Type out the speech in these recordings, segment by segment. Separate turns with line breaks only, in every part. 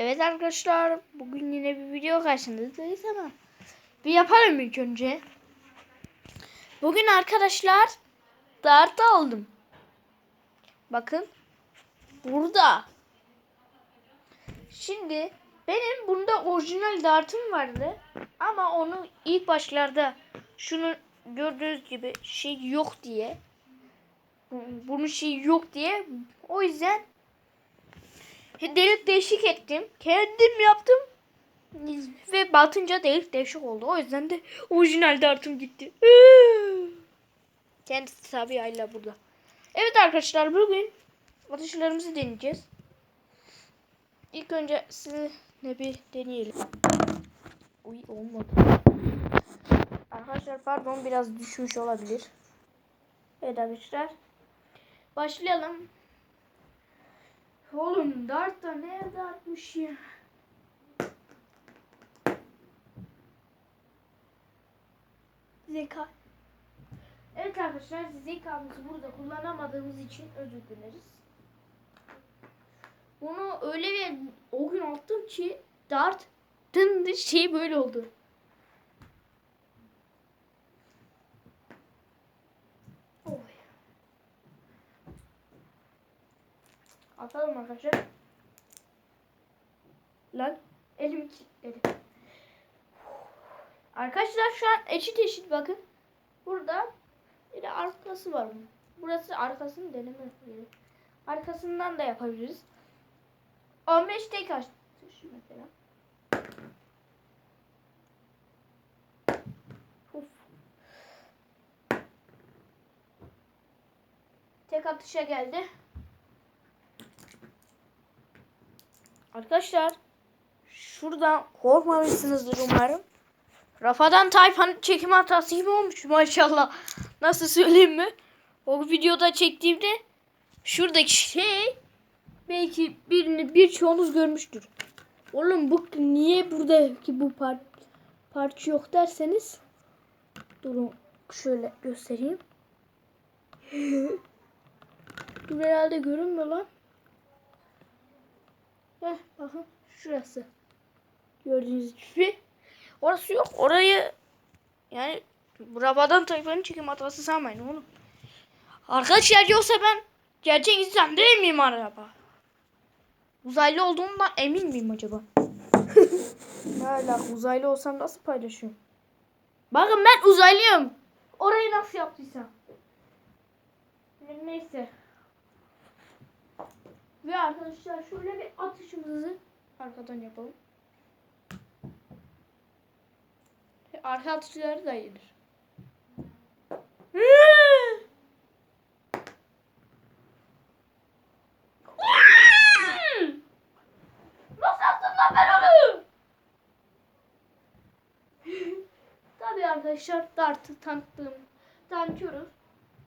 Evet arkadaşlar bugün yine bir video karşınızdayız ama bir yapalım ilk önce. Bugün arkadaşlar dart aldım. Bakın burada. Şimdi benim bunda orijinal dartım vardı ama onu ilk başlarda şunu gördüğünüz gibi şey yok diye bunun şeyi yok diye o yüzden delik değişik ettim. Kendim yaptım. Ve batınca delik değişik oldu. O yüzden de orijinal dartım gitti. Kendisi tabi hala burada. Evet arkadaşlar bugün atışlarımızı deneyeceğiz. İlk önce sizinle bir deneyelim. Uy olmadı. Arkadaşlar pardon biraz düşmüş olabilir. Evet arkadaşlar. Başlayalım. Oğlum dart da nerede atmış ya? Zeka. Evet arkadaşlar zekamızı burada kullanamadığımız için özür dileriz. Bunu öyle bir o gün attım ki dart dın şey böyle oldu. Atalım arkadaşlar. Lan elim kilitledi. Arkadaşlar şu an eşit eşit bakın. Burada bir de arkası var. Burası arkasını deneme. Arkasından da yapabiliriz. 15 tek açtı mesela. Uf. Tek atışa geldi. Arkadaşlar şuradan korkmamışsınızdır umarım. Rafadan Tayfan çekim hatası gibi olmuş maşallah. Nasıl söyleyeyim mi? O videoda çektiğimde şuradaki şey belki birini birçoğunuz görmüştür. Oğlum bu niye buradaki bu par parça yok derseniz durun şöyle göstereyim. Dur herhalde görünmüyor lan. Heh, bakın şurası. Gördüğünüz gibi. Orası yok. Orayı yani Rabadan tayfanın çekim hatası sanmayın oğlum. Arkadaşlar yoksa ben gerçek insan değil miyim araba? Uzaylı olduğumdan emin miyim acaba? Hala uzaylı olsam nasıl paylaşıyorum? Bakın ben uzaylıyım. Orayı nasıl yaptıysam. Neyse. Ve arkadaşlar şöyle bir atışımızı arkadan yapalım. Arka atışları da iyidir. Nasıl yaptım lan ben onu? Tabii arkadaşlar dartı tanıttığım tanıtıyoruz.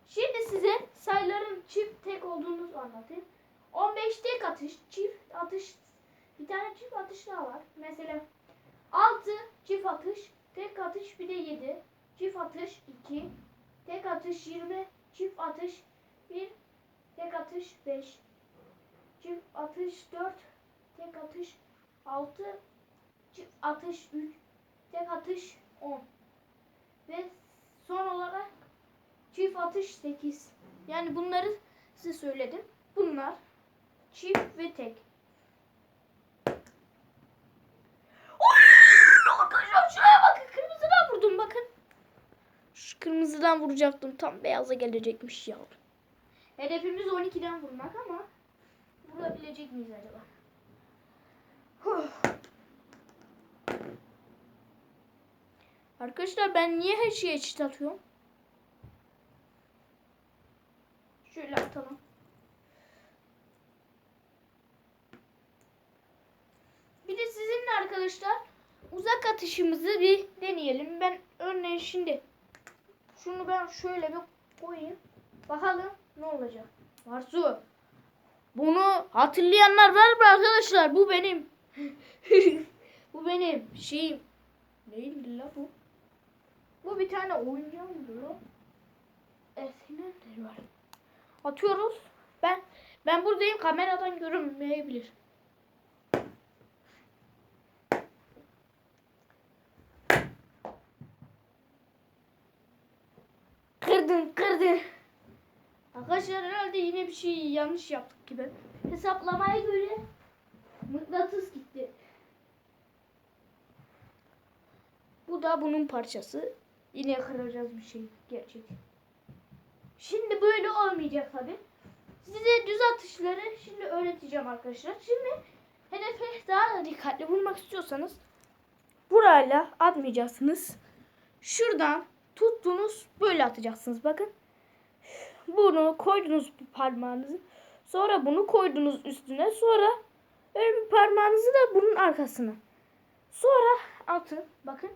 Şimdi size sayıların çift tek olduğunu anlatayım. 15 tek atış, çift atış, bir tane çift atış daha var. Mesela 6 çift atış, tek atış bir de 7, çift atış 2, tek atış 20, çift atış 1, tek atış 5, çift atış 4, tek atış 6, çift atış 3, tek atış 10 ve son olarak çift atış 8. Yani bunları size söyledim. Bunlar çift ve tek. Arkadaşlar şuraya bakın. Kırmızıdan vurdum bakın. Şu kırmızıdan vuracaktım. Tam beyaza gelecekmiş ya. Hedefimiz 12'den vurmak ama vurabilecek miyiz acaba? Huh. Arkadaşlar ben niye her şeye eşit atıyorum? Şöyle atalım. Bir de sizinle arkadaşlar uzak atışımızı bir deneyelim. Ben örneğin şimdi şunu ben şöyle bir koyayım. Bakalım ne olacak. Varsu. Bunu hatırlayanlar var mı arkadaşlar? Bu benim. bu benim şeyim. Neydi la bu? Bu bir tane oyuncağımdı lan. Eskiden var. Atıyoruz. Ben ben buradayım kameradan görünmeyebilir. Kırdın kırdın. Arkadaşlar herhalde yine bir şey yanlış yaptık gibi. Hesaplamaya göre mıknatıs gitti. Bu da bunun parçası. Yine kıracağız bir şey gerçek. Şimdi böyle olmayacak tabi. Size düz atışları şimdi öğreteceğim arkadaşlar. Şimdi hedefe daha da dikkatli vurmak istiyorsanız burayla atmayacaksınız. Şuradan tuttunuz böyle atacaksınız bakın. Bunu koydunuz bir parmağınızı. Sonra bunu koydunuz üstüne. Sonra öyle bir parmağınızı da bunun arkasına. Sonra atın. Bakın.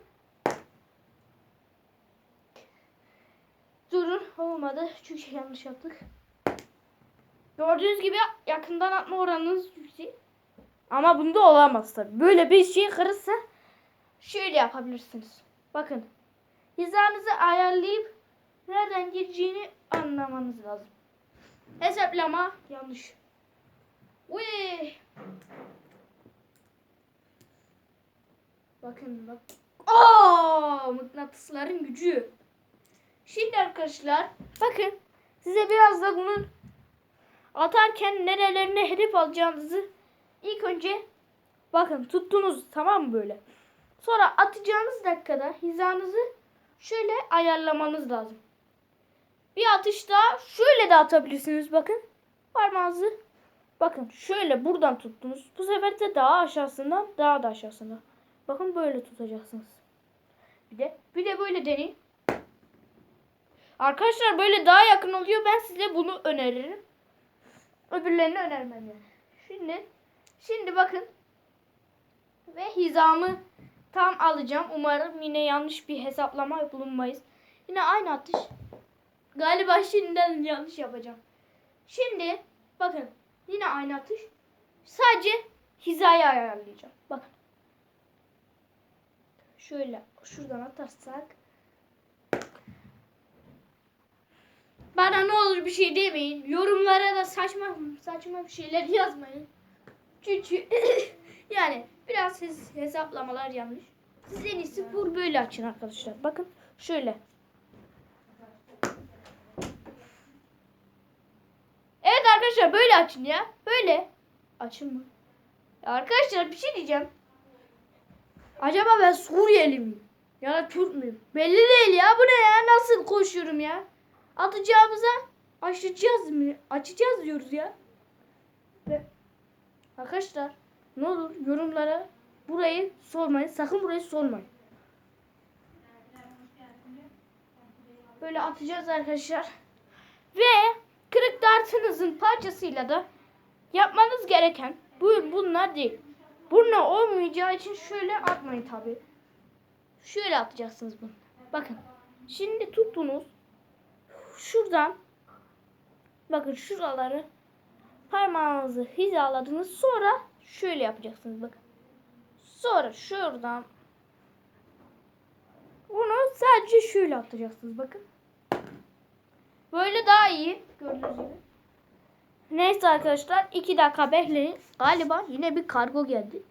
Durun. Olmadı. Çünkü yanlış yaptık. Gördüğünüz gibi yakından atma oranınız yüksek. Ama bunda olamaz tabi. Böyle bir şey kırırsa şöyle yapabilirsiniz. Bakın. Hizanızı ayarlayıp nereden gireceğini anlamanız lazım. Hesaplama yanlış. Uy. Bakın bak. Aa, mıknatısların gücü. Şimdi arkadaşlar bakın size biraz da bunun atarken nerelerine hedef alacağınızı ilk önce bakın tuttunuz tamam mı böyle. Sonra atacağınız dakikada hizanızı şöyle ayarlamanız lazım. Bir atışta şöyle de atabilirsiniz bakın. Parmağınızı bakın şöyle buradan tuttunuz. Bu sefer de daha aşağısından daha da aşağısından. Bakın böyle tutacaksınız. Bir de bir de böyle deneyin. Arkadaşlar böyle daha yakın oluyor. Ben size bunu öneririm. Öbürlerini önermem yani. Şimdi şimdi bakın ve hizamı tam alacağım. Umarım yine yanlış bir hesaplama bulunmayız. Yine aynı atış. Galiba şimdiden yanlış yapacağım. Şimdi bakın yine aynı atış. Sadece hizayı ayarlayacağım. Bakın. Şöyle şuradan atarsak. Bana ne olur bir şey demeyin. Yorumlara da saçma saçma bir şeyler yazmayın. Çünkü yani biraz hes- hesaplamalar yanlış. Siz en iyisi full böyle açın arkadaşlar. Bakın şöyle. Evet arkadaşlar böyle açın ya. Böyle. Açın mı? Ya arkadaşlar bir şey diyeceğim. Acaba ben Suriyeli miyim? Ya da Türk müyüm? Belli değil ya. Bu ne ya? Nasıl koşuyorum ya? Atacağımıza açacağız mı? Açacağız diyoruz ya. Ve arkadaşlar ne olur yorumlara burayı sormayın. Sakın burayı sormayın. Böyle atacağız arkadaşlar. Ve kırık dartınızın parçasıyla da yapmanız gereken buyur bunlar değil. Bunlar olmayacağı için şöyle atmayın tabi. Şöyle atacaksınız bunu. Bakın. Şimdi tuttunuz. Şuradan bakın şuraları parmağınızı hizaladınız. Sonra şöyle yapacaksınız bakın. Sonra şuradan bunu sadece şöyle atacaksınız bakın. Böyle daha iyi gördüğünüz gibi. Neyse arkadaşlar 2 dakika bekleyin. Galiba yine bir kargo geldi.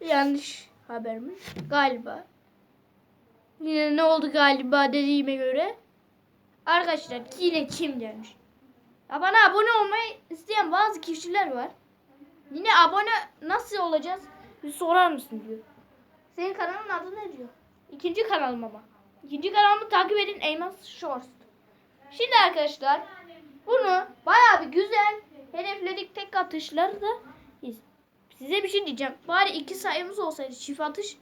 Yanlış haber mi? Galiba. Yine ne oldu galiba dediğime göre. Arkadaşlar yine kim gelmiş? Ya bana abone olmayı isteyen bazı kişiler var. Yine abone nasıl olacağız? Bir sorar mısın diyor. Senin kanalın adı ne diyor? İkinci kanalım ama. İkinci kanalımı takip edin Eymen Shorts. Şimdi arkadaşlar bunu bayağı bir güzel hedefledik tek atışları da iz- size bir şey diyeceğim. Bari iki sayımız olsaydı çift atış.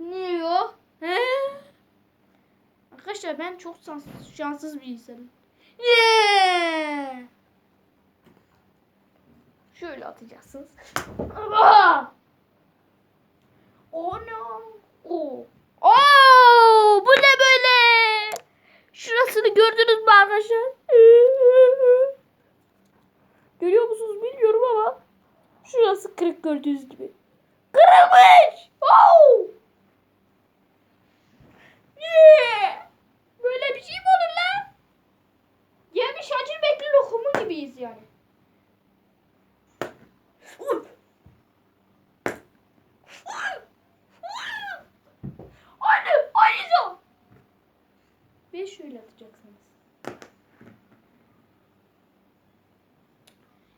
Ne yok? He? Arkadaşlar ben çok şans- şanssız bir insanım. Yeah! Şöyle atacaksınız. Oh no. Oh. Oh! Bu ne böyle? Şurasını gördünüz mü arkadaşlar? Görüyor musunuz bilmiyorum ama şurası kırık gördüğünüz gibi. Buraya şöyle atacaksınız.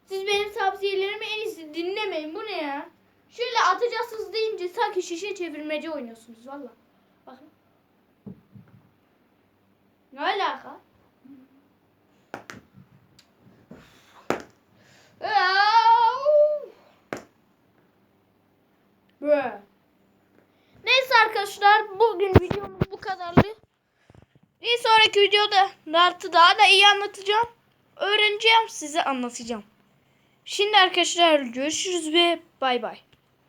Siz benim tavsiyelerimi en iyisi dinlemeyin. Bu ne ya? Şöyle atacaksınız deyince sanki şişe çevirmece oynuyorsunuz valla. Bakın. Ne alaka? Sonraki videoda Dart'ı daha da iyi anlatacağım. Öğreneceğim size anlatacağım. Şimdi arkadaşlar görüşürüz ve bay bay.